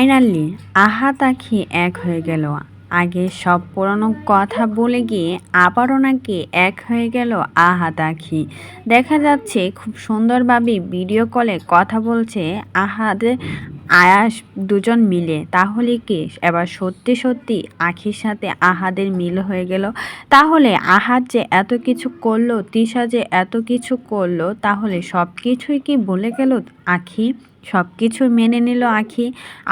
Finally আহা তাকি এক হয়ে গেল। আগে সব পুরনো কথা বলে গিয়ে আবারও নাকি এক হয়ে গেল আহা তাকি দেখা যাচ্ছে খুব সুন্দরভাবে ভিডিও কলে কথা বলছে, আহাদ, আয়াস দুজন মিলে। তাহলে কি এবার সত্যি সত্যি আখির সাথে আহাদের মিল হয়ে গেল? তাহলে আহাদ যে এত কিছু করল, তিশা যে এত কিছু করল, তাহলে সব কিছুই কি বলে গেল আখি? সব কিছু মেনে নিল আখি।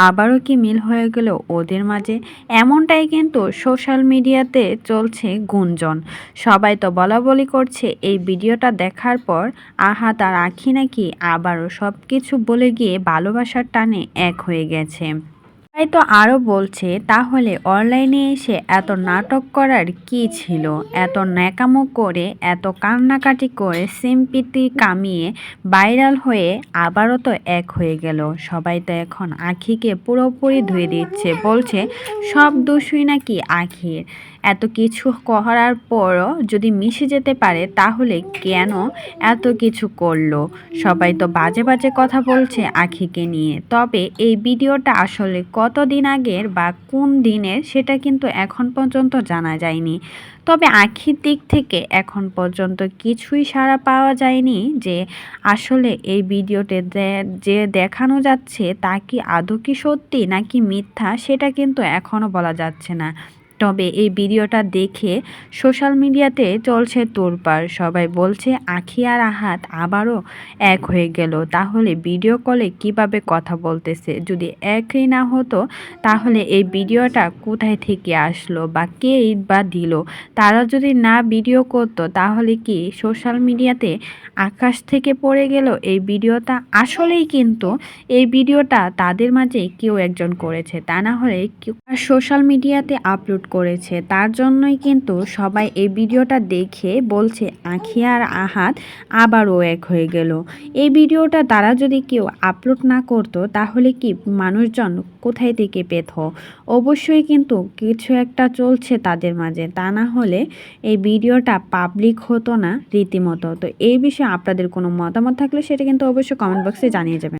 আবারও কি মিল হয়ে গেল ওদের মাঝে? এমনটাই কিন্তু সোশ্যাল মিডিয়াতে চলছে গুঞ্জন। সবাই তো বলা বলি করছে, এই ভিডিওটা দেখার পর আহা, তার আখি নাকি আবারও সব কিছু বলে গিয়ে ভালোবাসার টানে এক হয়ে গেছে। তাই তো আরও বলছে, তাহলে অনলাইনে এসে এত নাটক করার কি ছিল? এত ন্যাকামো করে, এত কান্নাকাটি করে সিম্পিতি কামিয়ে ভাইরাল হয়ে আবারও তো এক হয়ে গেল। সবাই তো এখন আখিকে পুরোপুরি ধুয়ে দিচ্ছে। বলছে, সব দোষই নাকি আখির? এত কিছু করার পরও যদি মিশে যেতে পারে, তাহলে কেন এত কিছু করল? সবাই তো বাজে বাজে কথা বলছে আখিকে নিয়ে। তবে এই ভিডিওটা আসলে কতদিন আগের বা কোন দিনের সেটা কিন্তু এখন পর্যন্ত জানা যায়নি। তবে আখির দিক থেকে এখন পর্যন্ত কিছুই সাড়া পাওয়া যায়নি যে আসলে এই ভিডিওতে যে দেখানো যাচ্ছে তা কি আদৌ কি সত্যি নাকি মিথ্যা সেটা কিন্তু এখনও বলা যাচ্ছে না। তবে এই ভিডিওটা দেখে সোশ্যাল মিডিয়াতে চলছে তোরপার সবাই বলছে, আখি আর আহাত আবারও এক হয়ে গেল। তাহলে ভিডিও কলে কীভাবে কথা বলতেছে? যদি একই না হতো, তাহলে এই ভিডিওটা কোথায় থেকে আসলো বা কে ঈদ বা দিল? তারা যদি না ভিডিও করতো, তাহলে কি সোশ্যাল মিডিয়াতে আকাশ থেকে পড়ে গেল এই ভিডিওটা? আসলেই কিন্তু এই ভিডিওটা তাদের মাঝে কেউ একজন করেছে। তা না হলে সোশ্যাল মিডিয়াতে আপলোড করেছে। তার জন্যই কিন্তু সবাই এই ভিডিওটা দেখে বলছে, আখি আর আহাত আবারও এক হয়ে গেল। এই ভিডিওটা তারা যদি কেউ আপলোড না করতো, তাহলে কি মানুষজন কোথায় থেকে পেত? অবশ্যই কিন্তু কিছু একটা চলছে তাদের মাঝে। তা না হলে এই ভিডিওটা পাবলিক হতো না রীতিমতো। তো এই বিষয়ে আপনাদের কোনো মতামত থাকলে সেটা কিন্তু অবশ্যই কমেন্ট বক্সে জানিয়ে যাবেন।